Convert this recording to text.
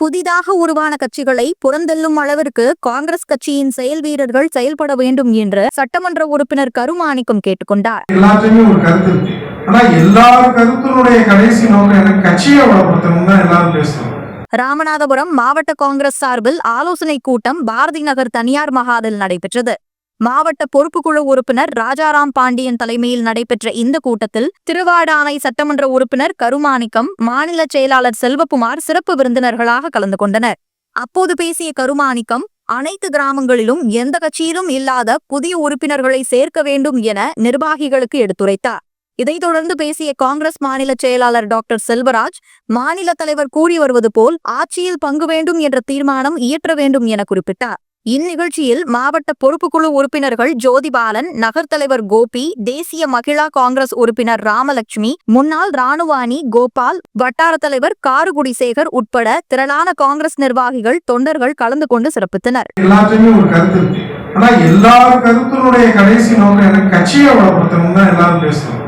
புதிதாக உருவான கட்சிகளை புறந்தள்ளும் அளவிற்கு காங்கிரஸ் கட்சியின் செயல் வீரர்கள் செயல்பட வேண்டும் என்று சட்டமன்ற உறுப்பினர் கருமாணிக்கம் கேட்டுக்கொண்டார். எல்லாத்துலயுமே ஒரு கருத்து இருக்கு. ஆனா எல்லார் கருத்தினுடைய கடைசி நோக்கம் எனக்கு கட்சியை வளப்படுத்தணும் தான் எல்லாரும் பேசுறோம் ராமநாதபுரம் மாவட்ட காங்கிரஸ் சார்பில் ஆலோசனை கூட்டம் பாரதி நகர் தனியார் மகாதில் நடைபெற்றது. மாவட்ட பொறுப்புக்குழு உறுப்பினர் ராஜாராம் பாண்டியன் தலைமையில் நடைபெற்ற இந்த கூட்டத்தில் திருவாடானை சட்டமன்ற உறுப்பினர் கருமாணிக்கம் மாநில செயலாளர் செல்வகுமார் சிறப்பு விருந்தினர்களாக கலந்து கொண்டனர். அப்போது பேசிய கருமாணிக்கம் அனைத்து கிராமங்களிலும் எந்த கட்சியிலும் இல்லாத புதிய உறுப்பினர்களை சேர்க்க வேண்டும் என நிர்வாகிகளுக்கு எடுத்துரைத்தார். இதைத் தொடர்ந்து பேசிய காங்கிரஸ் மாநில செயலாளர் டாக்டர் செல்வராஜ் மாநில தலைவர் கூறி வருவது போல் ஆட்சியில் பங்கு வேண்டும் என்ற தீர்மானம் இயற்ற வேண்டும் என குறிப்பிட்டார். இந்நிகழ்ச்சியில் மாவட்ட பொறுப்புக்குழு உறுப்பினர்கள் ஜோதிபாலன் நகர் தலைவர் கோபி தேசிய மகிழா காங்கிரஸ் உறுப்பினர் ராமலட்சுமி முன்னாள் ராணுவ அணி கோபால் வட்டார தலைவர் காருகுடிசேகர் உட்பட திரளான காங்கிரஸ் நிர்வாகிகள் தொண்டர்கள் கலந்து கொண்டு சிறப்பித்தனர். எல்லாத்துலயுமே ஒரு கருத்து ஆனா கடைசி நோக்கம் எனக்கு கட்சியை வளப்படுத்தணும் தான் எல்லாரும் பேசுறோம்.